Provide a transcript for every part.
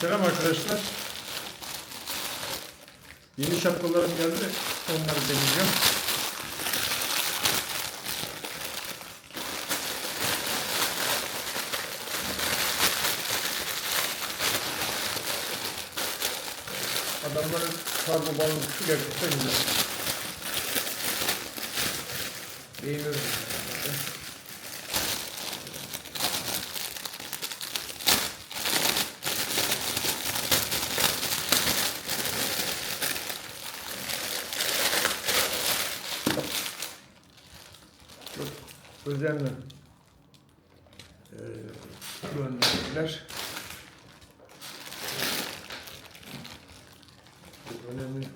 Selam arkadaşlar. Yeni şapkalarım geldi. Onları deneyeceğim. Adamların kargo bağlantısı gerçekten güzel. Beğeniyorum. Çok özenle eee gönderdiler. Bu önemli.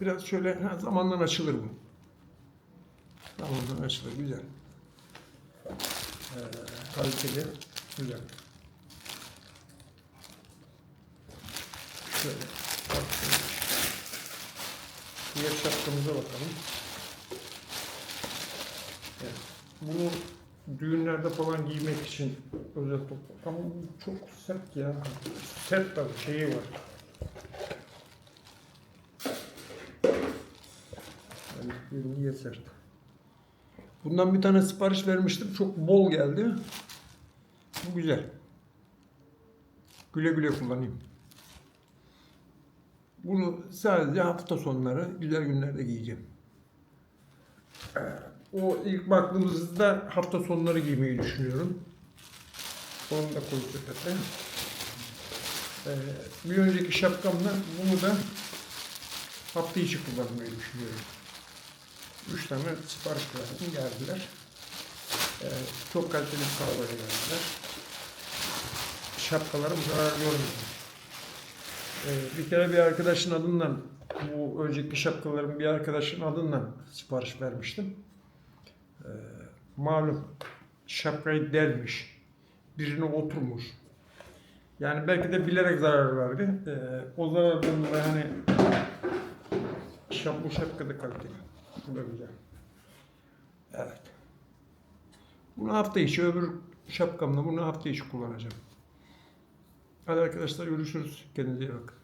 Biraz şöyle ha, zamanla açılır bu. Zamanla açılır, güzel. Ee, kaliteli, güzel. Şöyle. Diğer şapkamıza bakalım. Evet. Bunu düğünlerde falan giymek için özel toplam. Ama bu çok sert ya. Sert tabii şeyi var. Yani niye sert. Bundan bir tane sipariş vermiştim. Çok bol geldi. Bu güzel. Güle güle kullanayım. Bunu sadece hafta sonları, güzel günlerde giyeceğim. Ee, O ilk baktığımızda hafta sonları giymeyi düşünüyorum. Onu da koyduk zaten. Ee, bir önceki şapkamla bunu da hafta içi kullanmayı düşünüyorum. Üç tane sipariş verdim, geldiler. Ee, çok kaliteli bir kahve geldiler. Şapkalarım zarar görmedi. Ee, bir kere bir arkadaşın adından, bu önceki şapkalarım bir arkadaşın adından sipariş vermiştim. Ee, malum şapkayı delmiş, birine oturmuş. Yani belki de bilerek zarar verdi. Ee, o zarardan dolayı hani şap, bu şapka da kaliteli. Bu da güzel. Evet. Bunu hafta içi, öbür şapkamla bunu hafta içi kullanacağım. Hadi arkadaşlar görüşürüz. Kendinize iyi bakın.